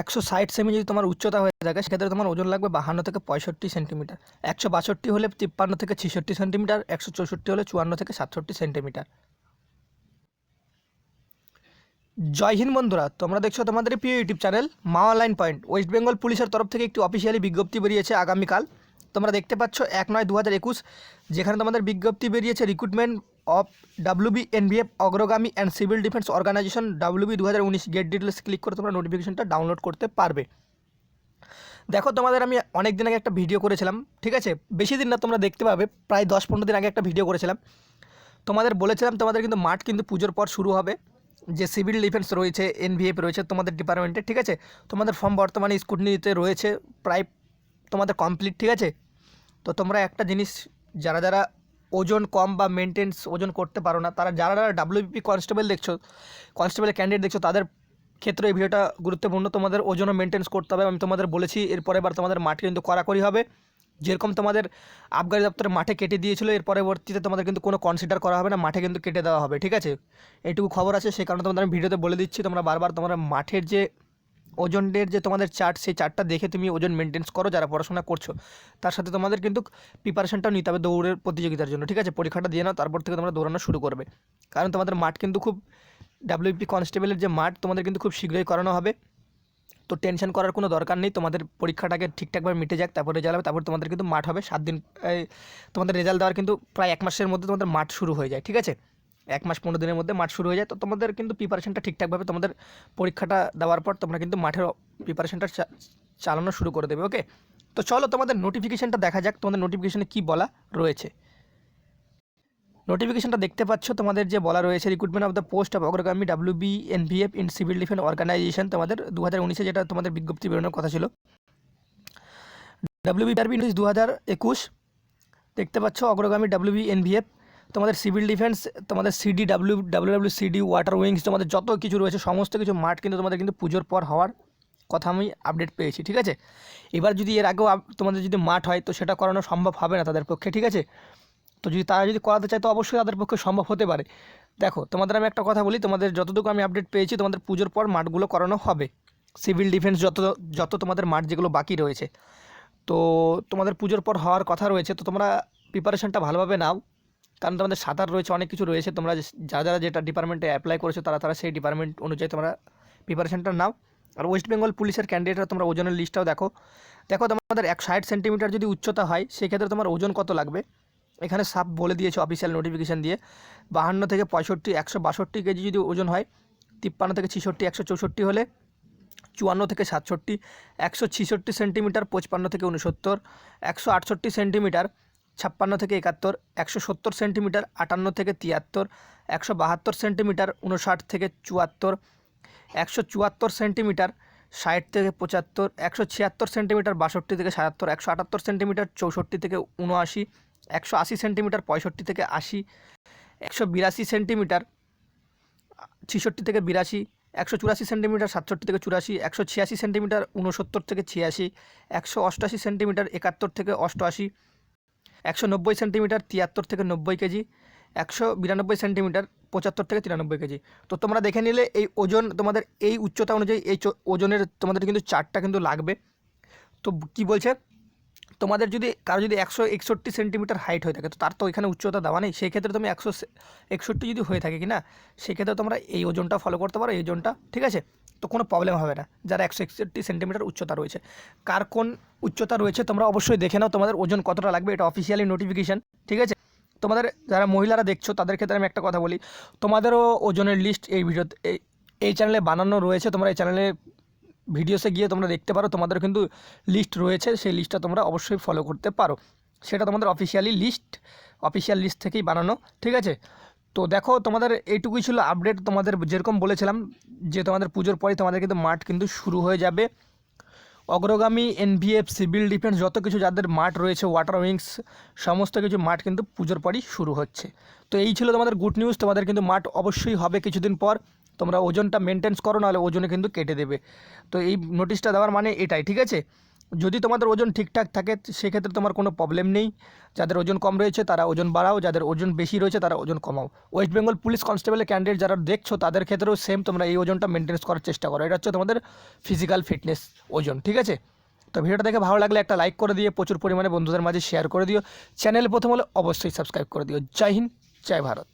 একশো ষাট সেমি যদি তোমার উচ্চতা হয়ে থাকে, সেক্ষেত্রে তোমার ওজন লাগবে বাহান্ন থেকে পঁয়ষট্টি সেন্টিমিটার। একশো বাষট্টি হলে তিপ্পান্ন থেকে ছেষট্টি সেন্টিমিটার, একশো চৌষট্টি হলে চুয়ান্ন থেকে সাতষট্টি সেন্টিমিটার। জয় হিন্দ বন্ধুরা, তোমরা দেখছ তোমাদের প্রিয় YouTube channel Maa online point. West Bengal পুলিশের তরফ থেকে একটি অফিসিয়ালি বিজ্ঞপ্তি বেরিয়েছে আগামীকাল। তোমরা দেখতে পাচ্ছ এক নয় দু হাজার একুশ, যেখানে তোমাদের বিজ্ঞপ্তি বেরিয়েছে recruitment of WB NVF Agragami and civil defence organisation WB দু হাজার উনিশ গেট ডিটেলস ক্লিক করে তোমরা নোটিফিকেশনটা ডাউনলোড করতে পারবে। দেখো, তোমাদের আমি অনেক দিন আগে একটা ভিডিও করেছিলাম, ঠিক আছে? বেশি দিন না, তোমরা দেখতে পাবে, প্রায় দশ পনেরো দিন আগে একটা ভিডিও করেছিলাম। তোমাদের বলেছিলাম, তোমাদের কিন্তু মাঠ কিন্তু পুজোর পর শুরু হবে, যে সিভিল ডিফেন্স রয়েছে এনভিএফ রয়েছে, তোমাদের ডিপার্টমেন্টে, ঠিক আছে? তোমাদের ফর্ম বর্তমানে স্কুটনিতে রয়েছে, প্রায় তোমাদের কমপ্লিট, ঠিক আছে? তো তোমরা একটা জিনিস, যারা যারা ওজন কম বা মেনটেন্স ওজন করতে পারো না। তারা যারা যারা ডাব্লিউবিপি কনস্টেবল দেখছ কনস্টেবলের ক্যান্ডিডেট দেখছ, তাদের ক্ষেত্রে এই ভিডিওটা গুরুত্বপূর্ণ। তোমাদের ওজনও মেনটেন্স করতে হবে। আমি তোমাদের বলেছি, এরপরে এবার তোমাদের মাঠে কিন্তু কড়াকড়ি হবে। যেরকম তোমাদের আবগারি দপ্তরে মাঠে কেটে দিয়েছিল, এর পরবর্তীতে তোমাদের কিন্তু কোনো কনসিডার করা হবে না, মাঠে কিন্তু কেটে দেওয়া হবে, ঠিক আছে? এটুকু খবর আছে, সেই কারণে তোমাদের আমি ভিডিওতে বলে দিচ্ছি। তোমরা বারবার তোমরা মাঠের যে ওজনের যে তোমাদের চার্ট সেই চার্টটা দেখে তুমি ওজন মেনটেন্স করো যারা পড়াশোনা করছ। তার সাথে তোমাদের কিন্তু প্রিপারেশনটাও নিতে হবে দৌড়ের প্রতিযোগিতার জন্য, ঠিক আছে? পরীক্ষাটা দিয়ে নাও, তারপর থেকে তোমরা দৌড়ানো শুরু করবে। কারণ তোমাদের মাঠ কিন্তু খুব ডাব্লিউপি কনস্টেবলের যে মাঠ, তোমাদের কিন্তু খুব শীঘ্রই করানো হবে। তো টেনশন করার কোনো দরকার নেই, তোমাদের পরীক্ষাটাকে ঠিকঠাকভাবে মিটে যাক, তারপর রেজাল্ট হবে, তারপর তোমাদের কিন্তু মাঠ হবে। সাত দিন তোমাদের রেজাল্ট দেওয়ার কিন্তু প্রায় এক মাসের মধ্যে তোমাদের মাঠ শুরু হয়ে যায়, ঠিক আছে? এক মাস পনেরো দিনের মধ্যে মাঠ শুরু হয়ে যায়। তো তোমাদের কিন্তু প্রিপারেশনটা ঠিকঠাকভাবে তোমাদের পরীক্ষাটা দেওয়ার পর তোমরা কিন্তু মাঠের প্রিপারেশনটা চালানো শুরু করে দেবে ওকে তো চলো তোমাদের নোটিফিকেশনটা দেখা যাক, তোমাদের নোটিফিকেশনে কী বলা রয়েছে। নোটিফিকেশনটা দেখতে পাচ্ছ, তোমাদের যে বলা রয়েছে recruitment of the post of Agragami W B NVF in civil defence organisation তোমাদের দু হাজার উনিশে যেটা তোমাদের বিজ্ঞপ্তি বেরোনোর কথা ছিল। ডাব্লিউ বি বিআরবি দু হাজার একুশ, দেখতে পাচ্ছ অগ্রগামী ডাব্লিউ বি এনভিএফ তোমাদের সিভিল ডিফেন্স তোমাদের CD W W W CD water wings তোমাদের যত কিছু রয়েছে, সমস্ত কিছু মাঠ কিন্তু তোমাদের কিন্তু পুজোর পর হওয়ার কথা আমি আপডেট পেয়েছি, ঠিক আছে? এবার যদি এর আগেও তোমাদের যদি মাঠ হয়, তো সেটা করানো সম্ভব হবে না তাদের পক্ষে, ঠিক আছে? তো যদি তারা যদি করাতে চায়, তো অবশ্যই তাদের পক্ষে সম্ভব হতে পারে। দেখো, তোমাদের আমি একটা কথা বলি, তোমাদের যতটুকু আমি আপডেট পেয়েছি, তোমাদের পুজোর পর মাঠগুলো করানো হবে। সিভিল ডিফেন্স যত যত তোমাদের মাঠ যেগুলো বাকি রয়েছে। তো তোমাদের পুজোর পর হওয়ার কথা রয়েছে, তো তোমরা প্রিপারেশনটা ভালোভাবে নাও। কারণ তোমাদের সাঁতার রয়েছে, অনেক কিছু রয়েছে। তোমরা যারা যারা যেটা ডিপার্টমেন্টে অ্যাপ্লাই করেছ, তারা তারা সেই ডিপার্টমেন্ট অনুযায়ী তোমরা প্রিপারেশনটা নাও। আর ওয়েস্ট বেঙ্গল পুলিশের ক্যান্ডিডেটরা তোমরা ওজনের লিস্টটাও দেখো। দেখো তোমাদের এক ষাট সেন্টিমিটার যদি উচ্চতা হয়, সেক্ষেত্রে তোমার ওজন কত লাগবে? এখানে সাপ বলে দিয়েছে অফিসিয়াল নোটিফিকেশান দিয়ে। বাহান্ন থেকে পঁয়ষট্টি, একশো বাষট্টি কেজি যদি ওজন হয়, তিপ্পান্ন থেকে ছিষট্টি, একশো চৌষট্টি হলে চুয়ান্ন থেকে সাতষট্টি, একশো ছিষট্টি সেন্টিমিটার পঁচপান্ন থেকে উনসত্তর একশো আটষট্টি সেন্টিমিটার ছাপ্পান্ন থেকে একাত্তর, একশো সত্তর সেন্টিমিটার আটান্ন থেকে তিয়াত্তর, একশো বাহাত্তর সেন্টিমিটার উনষাট থেকে চুয়াত্তর, একশো চুয়াত্তর সেন্টিমিটার ষাট থেকে পঁচাত্তর, একশো ছিয়াত্তর সেন্টিমিটার বাষট্টি থেকে সাতাত্তর, একশো আটাত্তর সেন্টিমিটার চৌষট্টি থেকে উনআশি, একশো আশি সেন্টিমিটার পঁয়ষট্টি থেকে আশি, একশো বিরাশি সেন্টিমিটার ছিষট্টি থেকে বিরাশি, একশো চুরাশি সেন্টিমিটার সাতষট্টি থেকে চুরাশি, একশো ছিয়াশি সেন্টিমিটার উনসত্তর থেকে ছিয়াশি, একশো অষ্টআশি সেন্টিমিটার একাত্তর থেকে অষ্টআশি একশো নব্বই সেন্টিমিটার তিয়াত্তর থেকে নব্বই কেজি, একশো বিরানব্বই সেন্টিমিটার পঁচাত্তর থেকে তিরানব্বই কেজি। তো তোমরা দেখে নিলে এই ওজন, তোমাদের এই উচ্চতা অনুযায়ী এই ওজনের তোমাদের কিন্তু চারটা কিন্তু লাগবে। তো কি বলছে? তোমাদের যদি কারও যদি একশো একষট্টি সেন্টিমিটার হাইট হয়ে থাকে, তো তার তো এখানে উচ্চতা দেওয়া নেই। সেই ক্ষেত্রে তুমি একশো একষট্টি যদি হয়ে থাকে কি না সেক্ষেত্রে তোমরা এই ওজনটা ফলো করতে পারো, এই ওজনটা, ঠিক আছে? তো কোনো প্রবলেম হবে না। যারা একশো একষট্টি সেন্টিমিটার উচ্চতা রয়েছে। কার কোন উচ্চতা রয়েছে তোমরা অবশ্যই দেখে নাও, তোমাদের ওজন কতটা লাগবে, এটা অফিসিয়ালি নোটিফিকেশান ঠিক আছে? তোমাদের যারা মহিলারা দেখছ, তাদের ক্ষেত্রে আমি একটা কথা বলি, তোমাদেরও ওজনের লিস্ট এই ভিডিওতে এই চ্যানেলে বানানো রয়েছে, তোমরা এই চ্যানেলে ভিডিওসে গিয়ে তোমরা দেখতে পারো তোমাদের কিন্তু লিস্ট রয়েছে, সেই লিস্টটা তোমরা অবশ্যই ফলো করতে পারো। সেটা তোমাদের অফিসিয়ালি লিস্ট অফিসিয়াল লিস্ট থেকেই বানানো, ঠিক আছে? তো দেখো, তোমাদের এইটুকুই ছিল আপডেট তোমাদের যেরকম বলেছিলাম যে তোমাদের পুজোর পরে তোমাদের কিন্তু মাঠ কিন্তু শুরু হয়ে যাবে। অগ্রগামী এনভিএফ সিভিল ডিফেন্স যত কিছু যাদের মাঠ রয়েছে ওয়াটার উইংস সমস্ত কিছু মাঠ কিন্তু পুজোর পরই শুরু হচ্ছে। তো এই ছিল তোমাদের গুড নিউজ তোমাদের কিন্তু মাঠ অবশ্যই হবে কিছুদিন পর। তোমরা ওজনটা মেনটেন্স করো, নাহলে ওজনে কিন্তু কেটে দেবে। তো এই নোটিশটা দেওয়ার মানে এটাই, ঠিক আছে? যদি তোমাদের ওজন ঠিকঠাক থাকে, সেক্ষেত্রে তোমার কোনো প্রবলেম নেই। যাদের ওজন কম রয়েছে, তারা ওজন বাড়াও। যাদের ওজন বেশি রয়েছে, তারা ওজন কমাও। ওয়েস্ট বেঙ্গল পুলিশ কনস্টেবলের ক্যান্ডিডেট যারা দেখছ, তাদের ক্ষেত্রেও সেম তোমরা এই ওজনটা মেনটেন্স করার চেষ্টা করো। এটা হচ্ছে তোমাদের ফিজিক্যাল ফিটনেস ওজন, ঠিক আছে? তো ভিডিওটা দেখে ভালো লাগলে একটা লাইক করে দিয়ে প্রচুর পরিমাণে বন্ধুদের মাঝে শেয়ার করে দিও। চ্যানেল প্রথম হলে অবশ্যই সাবস্ক্রাইব করে দিও। জয় হিন্দ, জয় ভারত।